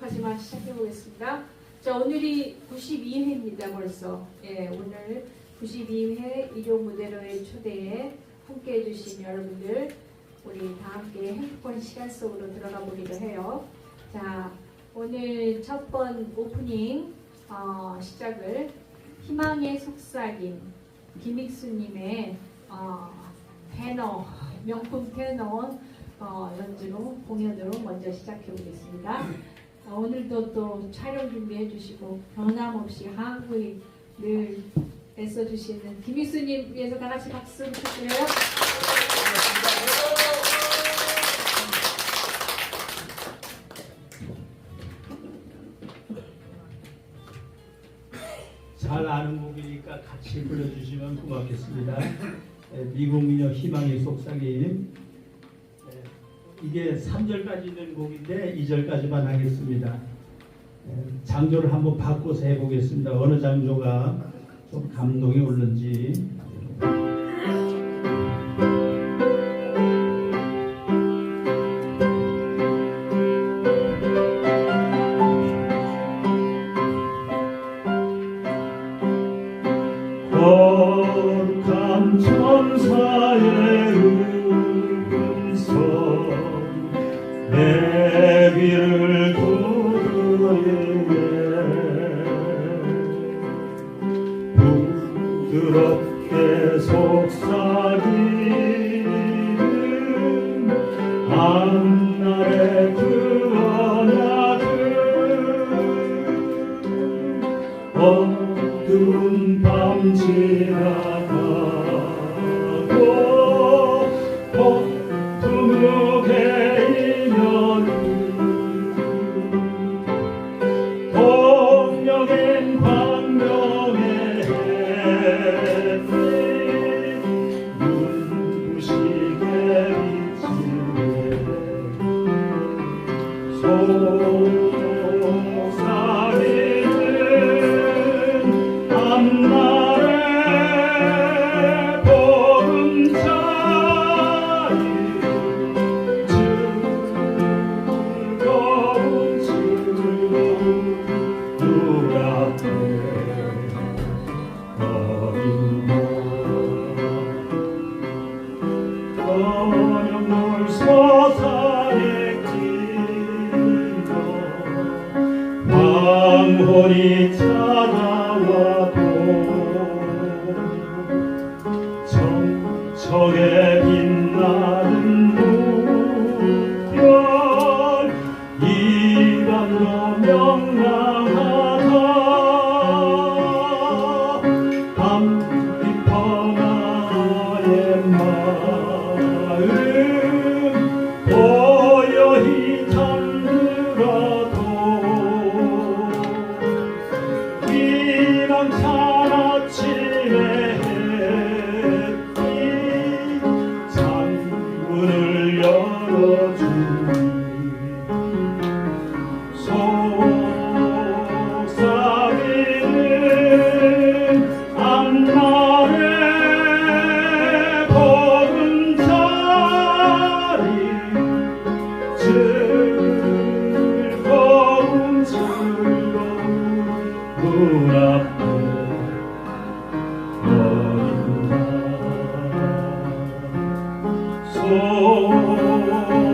마지막 시작해 보겠습니다. 자 오늘이 92회입니다 벌써. 예 오늘 92회 일요 무대로의 초대에 함께 해주신 여러분들 우리 다 함께 행복한 시간 속으로 들어가 보기로 해요. 자 오늘 첫 번 오프닝 어, 시작을 희망의 속삭임 김익수님의 어, 테너 명품 테너 어, 연주로 공연으로 먼저 시작해 보겠습니다. 어, 오늘도 또 촬영 준비해 주시고 변함없이 한국에 늘 애써 주시는 김익수님 위해서 다 같이 박수 부탁드려요. 잘 아는 곡이니까 같이 불러주시면 고맙겠습니다. 에, 미국 민요 희망의 속삭임 에, 이게 3절까지 있는 곡인데 2절까지만 하겠습니다. 에, 장조를 한번 바꿔서 해보겠습니다. 어느 장조가 좀 감동이 오는지 거룩한 천사의 부드럽게 속삭이는 황혼이 찾아와도 정적에 빛나는 Oh.